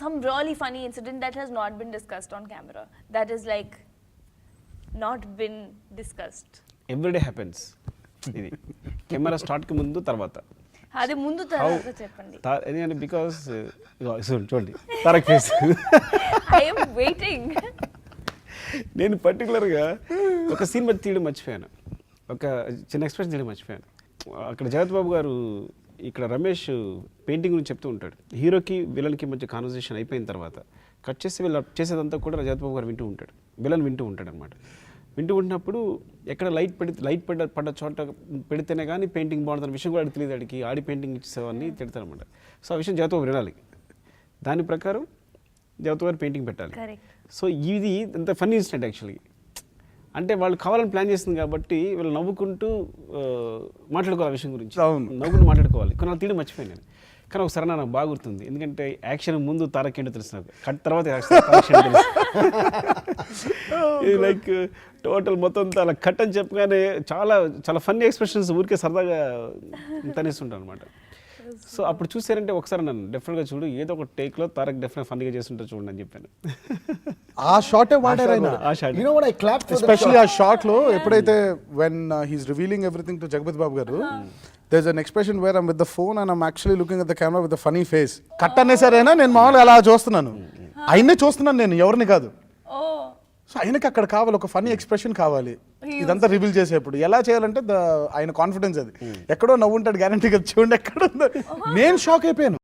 some really funny incident that has not been discussed on camera. That is like not been discussed. Everyday happens ఇది. Camera స్టార్ట్కి ముందు తర్వాత. అది ముందు తర్వాత చెప్పండి. ఎందుకంటే బికాస్ చూడండి. తారక్ ఫేస్ ఐఎమ్ వెయిటింగ్ నేను పర్టికులర్గా ఒక సీన్ మధ్య తీయడం మర్చిపోయాను. ఒక చిన్న ఎక్స్ప్రెషన్ తీయడం మర్చిపోయాను. అక్కడ జగత్ బాబు గారు ఇక్కడ రమేష్ పెయింటింగ్ గురించి చెప్తూ ఉంటాడు. హీరోకి విలన్కి మధ్య కాన్వర్సేషన్ అయిపోయిన తర్వాత కట్ చేసి వీళ్ళు చేసేదంతా కూడా జగత్ బాబు గారు వింటూ ఉంటాడు. విలన్ వింటూ ఉంటాడు అనమాట వింటూ ఉంటున్నప్పుడు ఎక్కడ లైట్ పెడి లైట్ పడ్డ పడ్డ చోట పెడితేనే కానీ పెయింటింగ్ బాగుంటుంది విషయం కూడా తెలియదు అడిగి ఆడి పెయింటింగ్ ఇచ్చేవాడిని తిడతారనమాట సో ఆ విషయం బాబు వినాలి. దాని ప్రకారం జగత్ గారు పెయింటింగ్ పెట్టాలి. సో ఇది ఇంత ఫన్నీ ఇన్సిడెంట్ యాక్చువల్లీ అంటే వాళ్ళు కావాలని ప్లాన్ చేస్తుంది కాబట్టి వీళ్ళు నవ్వుకుంటూ మాట్లాడుకోవాలి ఆ విషయం గురించి. నవ్వుకుంటూ మాట్లాడుకోవాలి. కొన్ని తీయడం మర్చిపోయాను నేను. కానీ ఒకసారి నాకు బాగా గుర్తుంది. ఎందుకంటే యాక్షన్ ముందు తారక్ ఏంటో తెలుసు నాకు. కట్ తర్వాత లైక్ టోటల్ మొత్తం అలా కట్ అని చెప్పగానే చాలా చాలా ఫన్నీ ఎక్స్ప్రెషన్స్ ఊరికే సరదాగా తనేస్తుంటాను అనమాట సో అప్పుడు చూసారంటే ఒకసారి నన్ను డెఫినెట్గా చూడు ఏదో ఒక టేక్లో తారక్ డెఫినెట్ ఫన్నీగా చేస్తుంటారు చూడండి అని చెప్పాను. ఆ షాటే వాడారు ఆయన? ఆ shot know what? I clapped for that especially ఆ షాట్లో ఎప్పుడైతే when he's revealing everything to Jagapathi Babu garu there an expression where I'm with the phone and I'm actually looking at the camera with the funny face cut అనేసరైనా నేను మామూలుగా అలా చూస్తున్నాను. ఆయన్నే చూస్తున్నాను నేను ఎవరిని కాదు. సో ఆయనకి అక్కడ కావాలి ఒక ఫనీ ఎక్స్ప్రెషన్ కావాలి. ఇదంతా రివీల్ చేసేప్పుడు. ఎలా చేయాలంటే ఆయన కాన్ఫిడెన్స్ అది. ఎక్కడో నవ్వుంటాడు గ్యారంటీగా చూడండి ఎక్కడ ఉందో నేను షాక్ అయిపోయాను.